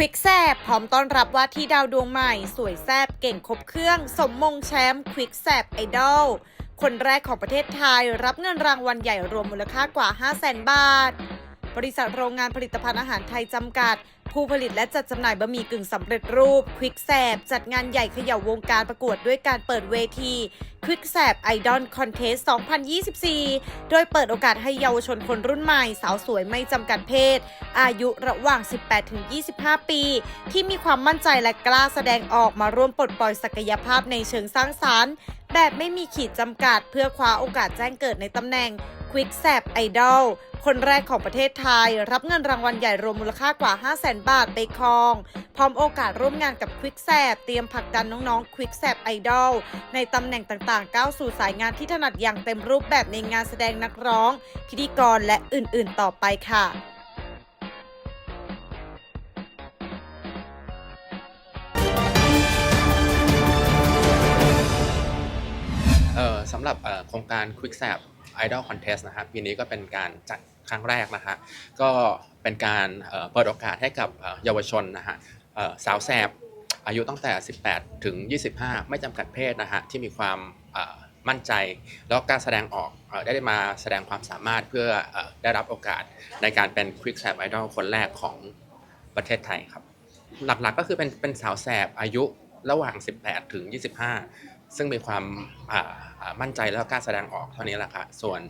ควิกแซบพร้อมต้อนรับว่าที่ดาวดวงใหม่ สวยแซบเก่งครบเครื่อง สมมงแชมป์ควิกแซบไอดอลคนแรกของประเทศไทยรับเงินรางวัลใหญ่รวมมูลค่ากว่า 5 0 0แสนบาท บริษัทโรงงานผลิตภัณฑ์อาหารไทยจำกัด ผู้ผลิตและจัดจำหน่ายบะหมี่กึ่งสำเร็จรูปควิกแซบจัดงานใหญ่เขย่าวงการประกวดด้วยการเปิดเวทีควิกแซบไอดอลคอนเทส2024 โดยเปิดโอกาสให้เยาวชนคนรุ่นใหม่ สาวสวยไม่จำกัดเพศ อายุระหว่าง 18-25 ปี ที่มีความมั่นใจและกล้าแสดงออกมาร่วมปลดปล่อยศักยภาพในเชิงสร้างสรรค์ แบบไม่มีขีดจำกัดเพื่อคว้าโอกาสแจ้งเกิดในตำแหน่ง Quick s a p Idol คนแรกของประเทศไทย รับเงินรางวัลใหญ่รวมมูลค่ากว่า 5 0 0 0 0 0 บาทไปครอง พร้อมโอกาสร่วมงานกับ Quick s a p เตรียมผลักดันน้องๆ Quick s a p Idol ในตำแหน่งต่างๆ ก้าวสู่สายงานที่ถนัดอย่างเต็มรูปแบบในงานแสดงนักร้อง พิธีกรและอื่นๆต่อไปค่ะเออสำหรับโครงการ Quick s a p Idol Contest นะครับปีนี้ก็เป็นการจัดครั้งแรกนะฮะก็เป็นการเปิดโอกาสให้กับเยาวชนนะฮะสาวแสบอายุตั้งแต่ 18 ถึง 25 ไม่จำกัดเพศนะฮะที่มีความมั่นใจแล้วกล้ารแสดงออกได้มาแสดงความสามารถเพื่อเอ่อได้รับโอกาสในการเป็น Quick s a p Idol คนแรกของประเทศไทยครับ หลักๆก็คือเป็นเป็นสาวแสบอายุระหว่าง 18 ถึง 25 ซึ่งมีความอ่าอ่ามั่นใจแล้วก็กล้าแสดงออกเท่านี้แหละค่ะส่วน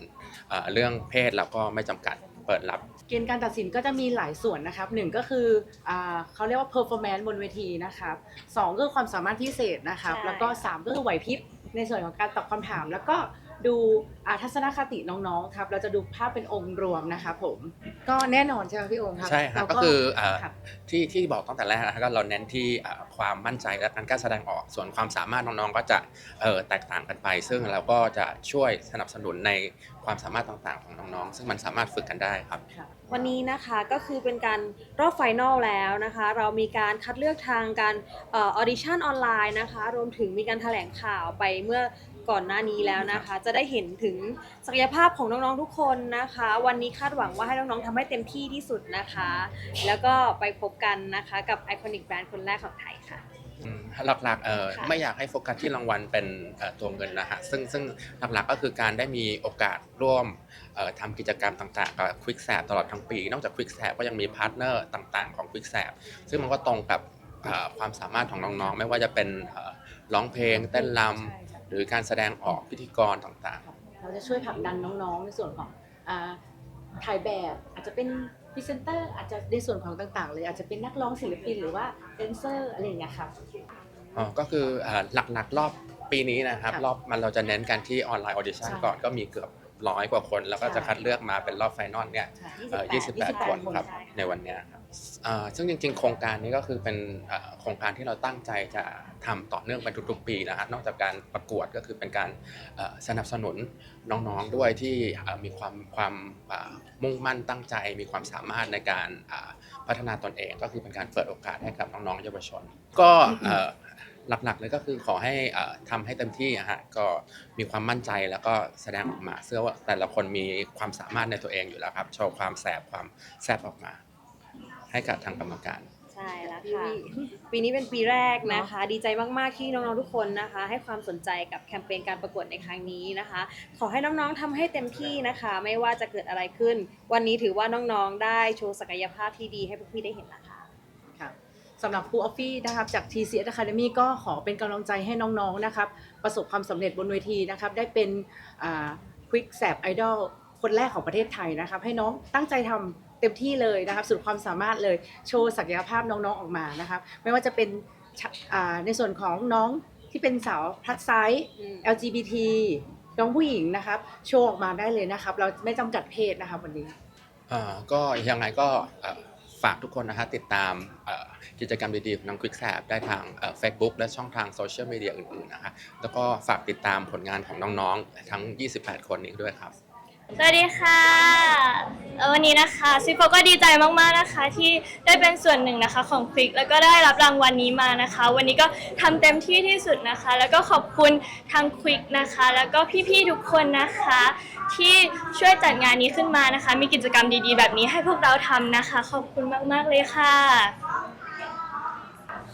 เอ่อเรื่องเพศเราก็ไม่จำกัดเปิดรับเกณฑ์การตัดสินก็จะมีหลายส่วนนะครับหนึ่งก็คืออาเขาเรียกว่า performance บนเวทีนะครับสองก็คือความสามารถพิเศษนะครับใช่แล้วก็สามก็คือไหวพริบในส่วนของการตอบคำถามแล้วก็ ดูอ่าทัศนคติน้องๆครับ เราจะดูภาพเป็นองค์รวมนะคะผมก็แน่นอนใช่ไหมพี่โอมครับใช่ครับแล้วก็คือเอ่อครับที่ที่บอกตั้งแต่แรกนะครับก็เราเน้นที่เอ่อความมั่นใจและการกล้าแสดงออกส่วนความสามารถน้องๆก็จะเอ่อแตกต่างกันไป ซึ่งเราก็จะช่วยสนับสนุนในความสามารถต่างๆของน้องๆ ซึ่งมันสามารถฝึกกันได้ครับ วันนี้นะคะก็คือเป็นการรอบไฟนอลแล้วนะคะ เรามีการคัดเลือกทางการเออดิชั่นออนไลน์นะคะ รวมถึงมีการแถลงข่าวไปเมื่อ ก่อนหน้านี้แล้วนะคะ จะได้เห็นถึงศักยภาพของน้องๆทุกคนนะคะ วันนี้คาดหวังว่าให้น้องๆทำให้เต็มที่ที่สุดนะคะ แล้วก็ไปพบกันนะคะกับไอคอนิกแบรนด์คนแรกของไทยค่ะ อืมหลักๆเอ่อค่ะ ไม่อยากให้โฟกัสที่รางวัลเป็นเอ่อตัวเงินนะฮะซึ่งซึ่งหลักๆก็คือการได้มีโอกาสร่วมเอ่อทำกิจกรรมต่างๆ กับ Quick s a p ตลอดทั้งปี นอกจาก Quick s a p ก็ยังมีพาร์ทเนอร์ต่าง ๆของ Quick s a p ซึ่งมันก็ตรงกับเอ่อความสามารถของน้องๆ ไม่ว่าจะเป็นเอ่อร้องเพลงเต้นรใช่ำ หรือการแสดงออกพิธีกรต่างเราจะช่วยผลักดันน้องๆ ในส่วนของอ่าถ่ายแบบอาจจะเป็นพรีเซนเตอร์อาจจะในส่วนของต่างๆ เลยอาจจะเป็นนักร้องศิลปินหรือว่าแดนเซอร์อะไรอย่างเงี้ยครับๆอ๋อก็คือเอ่อหลักๆรอบปีนี้นะครับ ค่ะรอบมันเราจะเน้นกันที่ออนไลน์ออดิชั่นใช่ก่อนก็มีเกือบร้อยกว่าคน แล้วก็ใช่จะคัดเลือกมาเป็นรอบไฟนอลเนี่ยเอ่อ28 คนครับใช่ในวันเนี้ยครับเอ่อ ซึ่งจริงๆ โครงการนี้ก็คือเป็นโครงการที่เราตั้งใจจะทำต่อเนื่องไปทุกๆปีนะฮะนอกจากการประกวดก็คือเป็นการสนับสนุนน้องๆด้วยที่มีความความมุ่งมั่นตั้งใจ มีความสามารถในการพัฒนาตนเอง ก็คือเป็นการเปิดโอกาสให้กับน้องๆเยาวชน ก็หลักๆเลยก็คือขอให้เอ่อทำให้เต็มที่อะฮะก็มีความมั่นใจแล้วก็แสดงออกมาเชื่อว่าแต่ละคนมีความสามารถในตัวเองอยู่แล้วครับโชว์ความแสบความแซบออกมา ให้กับทางกรรมการ ใช่แล้วค่ะ ปีนี้เป็นปีแรกนะคะ ดีใจมากๆที่น้องๆทุกคนนะคะ ให้ความสนใจกับแคมเปญการประกวดในครั้งนี้นะคะ ขอให้น้องๆทำให้เต็มที่นะคะ ไม่ว่าจะเกิดอะไรขึ้น วันนี้ถือว่าน้องๆได้โชว์ศักยภาพที่ดีให้พวกพี่ได้เห็นนะคะครับสำหรับครูออฟฟี่นะครับจาก TCS Academy ก็ขอเป็นกำลังใจให้น้องๆนะครับประสบความสำเร็จบนเวทีนะครับได้เป็นอ่า Quick s a p Idol คนแรกของประเทศไทยนะครับ ให้น้องตั้งใจทำ เต็มที่เลยนะครับสุดความสามารถเลยโชว์ศักยภาพน้องๆออกมานะครับไม่ว่าจะเป็นชะอ่าในส่วนของน้องที่เป็นสาวพลัดไซส์อืม LGBT น้องผู้หญิงนะครับโชว์ออกมาได้เลยนะครับ เราไม่จำกัดเพศนะครับวันนี้เอ่อก็ยังไงก็เอ่อฝากทุกคนนะฮะติดตามเอ่อกิจกรรมดีๆ ของทาง Quick s a p ได้ทางเฟซบุ๊กและช่องทางโซเชียลมีเดียอื่นๆนะฮะแล้วก็ฝากติดตามผลงานของน้องๆ ทั้ง 28 คนนี้ด้วยครับ สวัสดีค่ะวันนี้นะคะซิโฟก็ดีใจมากๆนะคะ ที่ได้เป็นส่วนหนึ่งนะคะของคลิกแล้วก็ได้รับรางวัลนี้มานะคะ วันนี้ก็ทำเต็มที่ที่สุดนะคะ แล้วก็ขอบคุณทางควิกนะคะ แล้วก็พี่ๆทุกคนนะคะ ที่ช่วยจัดงานนี้ขึ้นมานะคะ มีกิจกรรมดีๆ แบบนี้ให้พวกเราทำนะคะ ขอบคุณมากๆเลยค่ะ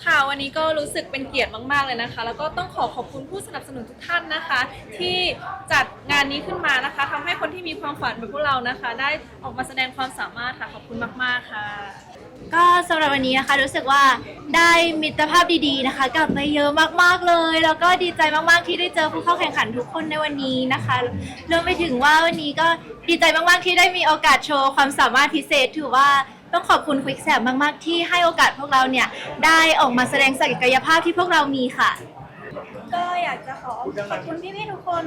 ค่ะวันนี้ก็รู้สึกเป็นเกียรติมาก ๆ เลยนะคะ แล้วก็ต้องขอขอบคุณผู้สนับสนุนทุกท่านนะคะ ที่จัดงานนี้ขึ้นมานะคะทำให้คนที่มีความฝันแบบพวกเรานะคะ ได้ออกมาแสดงความสามารถค่ะขอบคุณมาก ๆ ค่ะ ก็สำหรับวันนี้นะคะรู้สึกว่าได้มิตรภาพดีๆนะคะ กลับมาเยอะมากๆเลย แล้วก็ดีใจมากๆที่ได้เจอผู้เข้าแข่งขันทุกคนในวันนี้นะคะรวมไปถึงว่าวันนี้ก็ดีใจมากๆที่ได้มีโอกาสโชว์ความสามารถพิเศษถือว่า ต้องขอบคุณควิกแสบมากๆ ที่ให้โอกาสพวกเราเนี่ย ได้ออกมาแสดงศักยภาพที่พวกเรามีค่ะ ก็อยากจะขอขอบคุณพี่ๆทุกคน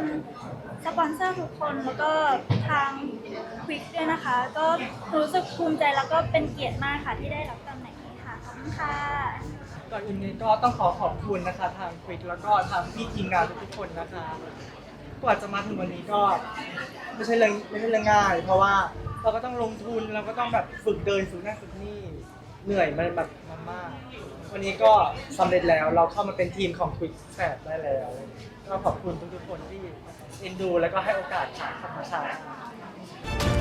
สปอนเซอร์ทุกคนแล้วก็ทางควิกด้วยนะคะ ก็รู้สึกภูมิใจแล้วก็เป็นเกียรติมากค่ะที่ได้รับตำแหน่งนี้ค่ะขอบคุณค่ะก่อนอื่นเลยก็ต้องขอขอบคุณนะคะ ทางควิกแล้วก็ทางพี่ทีมงานทุกๆคนนะคะกว่าจะมาถึงวันนี้ก็ไม่ใช่เรื่องไม่ใช่เรื่องง่าย เพราะว่า เราก็ต้องลงทุนเราก็ต้องแบบฝึกเดินฝึกนั่นฝึกนี่เหนื่อยมันแบบมากวันนี้ก็สำเร็จแล้วเราเข้ามาเป็นทีมของควิกแสบได้แล้ว ก็ขอบคุณทุกๆคนที่เอ็นดูแล้วก็ให้โอกาสค่ะขอบคุณค่ะ